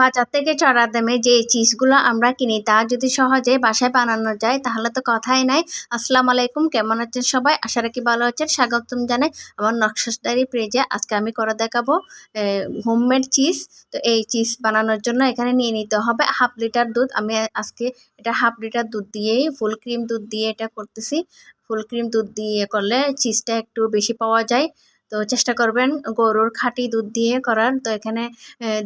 বাজার থেকে চড়া দামে যে চিজগুলো আমরা কিনি, তা যদি সহজে বাসায় বানানো যায়, তাহলে তো কথাই নাই। আসসালামু আলাইকুম, কেমন আছেন সবাই? আশা রাখি ভালো আছেন। স্বাগতম জানাই আমার নকশাসদারি পেজে আজকে আমি করে দেখাবো হোমমেড চিজ তো এই চিজ বানানোর জন্য এখানে নিয়ে নিতে হবে হাফ লিটার দুধ। আমি আজকে এটা হাফ লিটার দুধ দিয়েই, ফুল ক্রিম দুধ দিয়ে এটা করতেছি। ফুল ক্রিম দুধ দিয়ে করলে চিজটা একটু বেশি পাওয়া যায়। তো চেষ্টা করবেন গরুর খাঁটি দুধ দিয়ে করার। তো এখানে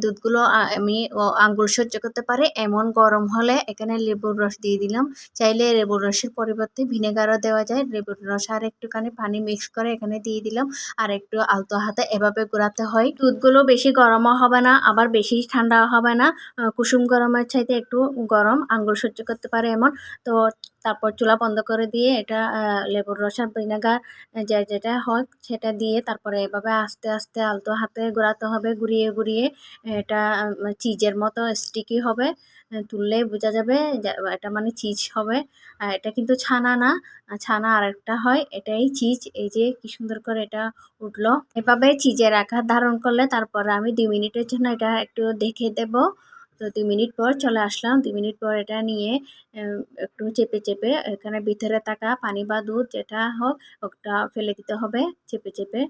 দুধগুলো আমি আঙ্গুল সহ্য করতে পারে। এমন গরম হলে এখানে লেবুর রস দিয়ে দিলাম। চাইলে লেবুর রসের পরিবর্তে ভিনেগারও দেওয়া যায়। লেবুর রস আর একটুখানি পানি মিক্স করে এখানে দিয়ে দিলাম। আর একটু আলতো হাতে এভাবে ঘোরাতে হয়। দুধগুলো বেশি গরমও হবে না, আবার বেশি ঠান্ডা হবে না। কুসুম গরমের চাইতে একটু গরম আঙ্গুল সহ্য করতে পারে এমন। তো তারপর চুলা বন্ধ করে দিয়ে এটা লেবুর রস আর ভিনেগার যে যেটা হয় সেটা দিয়ে তারপরে এভাবে আস্তে আস্তে আলতো হাতে ঘোরাতে হবে, ঘুরিয়ে ঘুরিয়ে এটা চিজের মতো স্টিকি হবে তুললেই বোঝা যাবে এটা মানে চিজ হবে। আর এটা কিন্তু ছানা না ছানা আরেকটা হয়, এটাই চিজ। এই যে কি সুন্দর করে এটা উঠল। এভাবে চিজের আকার ধারণ করলে তারপরে আমি দুই মিনিটের জন্য এটা একটু দেখে দেব। তো দুই মিনিট পর চলে আসলাম। দুই মিনিট পর এটা নিয়ে একটু চেপে চেপে এখানে ভিতরে থাকা পানি বা দুধ যেটা হোক, ওটা ফেলে দিতে হবে চেপে চেপে।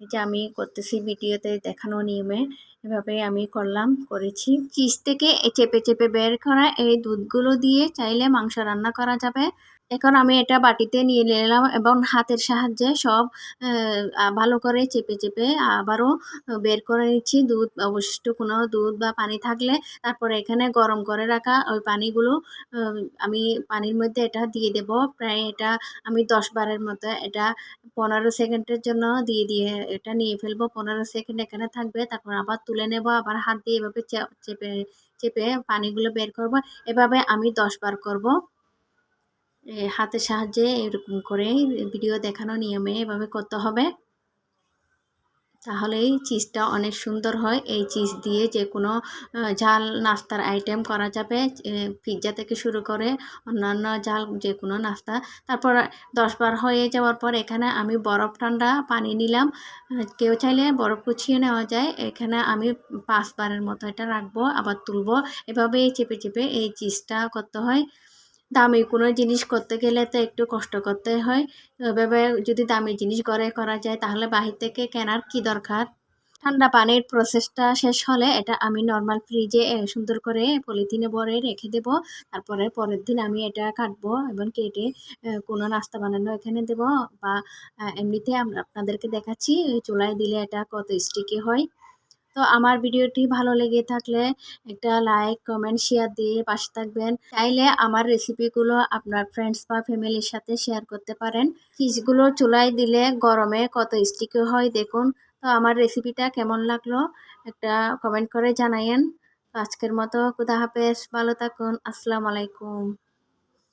যে আমি করতেছি ভিডিওতে দেখানো নিয়মে, এভাবে আমি করলাম, করেছি। চিজ থেকে চেপে চেপে বের করা এই দুধগুলো দিয়ে চাইলে মাংস রান্না করা যাবে। এখন আমি এটা বাটিতে নিয়ে নিলাম এবং হাতের সাহায্যে সব ভালো করে চেপে চেপে আবারও বের করে নিচ্ছি। দুধ, অবশিষ্ট কোনো দুধ বা পানি থাকলে তারপরে এখানে গরম করে রাখা ওই পানিগুলো আমি পানির মধ্যে এটা দিয়ে দেব। প্রায় এটা আমি দশ বারের মতো এটা পনেরো সেকেন্ডের জন্য দিয়ে দিয়ে এটা নিয়ে ফেলব। পনেরো সেকেন্ড এখানে থাকবে। তারপর আবার তুলে নেব, আবার হাত দিয়ে এভাবে চেপে চেপে পানিগুলো বের করব। এভাবে আমি দশ বার করব। হাতের সাহায্যে এরকম করে ভিডিও দেখানো নিয়মে এভাবে করতে হবে। তাহলেই চিজটা অনেক সুন্দর হয়। এই চিজ দিয়ে যে কোনো ঝাল, নাস্তার আইটেম করা যাবে। পিৎজা থেকে শুরু করে অন্যান্য ঝাল যে কোনো নাস্তা। তারপর দশবার হয়ে যাওয়ার পর এখানে আমি বরফ ঠান্ডা পানি নিলাম। কেউ চাইলে বরফ কুচিয়ে নেওয়া যায়। এখানে আমি পাঁচবারের মতো এটা রাখব, আবার তুলবো। এভাবেই চেপে চেপে এই চিজটা করতে হয়। দামি কোনো জিনিস করতে গেলে তো একটু কষ্ট করতে হয়। এভাবে যদি দামি জিনিস ঘরে করা যায়, তাহলে বাহির থেকে কেনার কি দরকার? ঠান্ডা পানির প্রসেসটা শেষ হলে এটা আমি নর্মাল ফ্রিজে সুন্দর করে পলিথিনে ভরে রেখে দেব। তারপরে পরের দিন আমি এটা কাটবো এবং কেটে কোনো নাস্তা বানানো এখানে দেব বা এমনিতে আপনাদেরকে দেখাচ্ছি, চুলায় দিলে এটা কত স্টিকি হয়। তো আমার ভিডিওটি ভালো লেগে থাকলে একটা লাইক কমেন্ট শেয়ার দিয়ে পাশে থাকবেন। চাইলে আমার রেসিপিগুলো আপনার ফ্রেন্ডস বা ফ্যামিলির সাথে শেয়ার করতে পারেন। চিজগুলো চুলায় দিলে গরমে কত স্টিকি হয় দেখুন। তো আমার রেসিপিটা কেমন লাগল একটা কমেন্ট করে জানাইন আজকের মতো, খুদা ভালো থাকুন, আসসালামু আলাইকুম।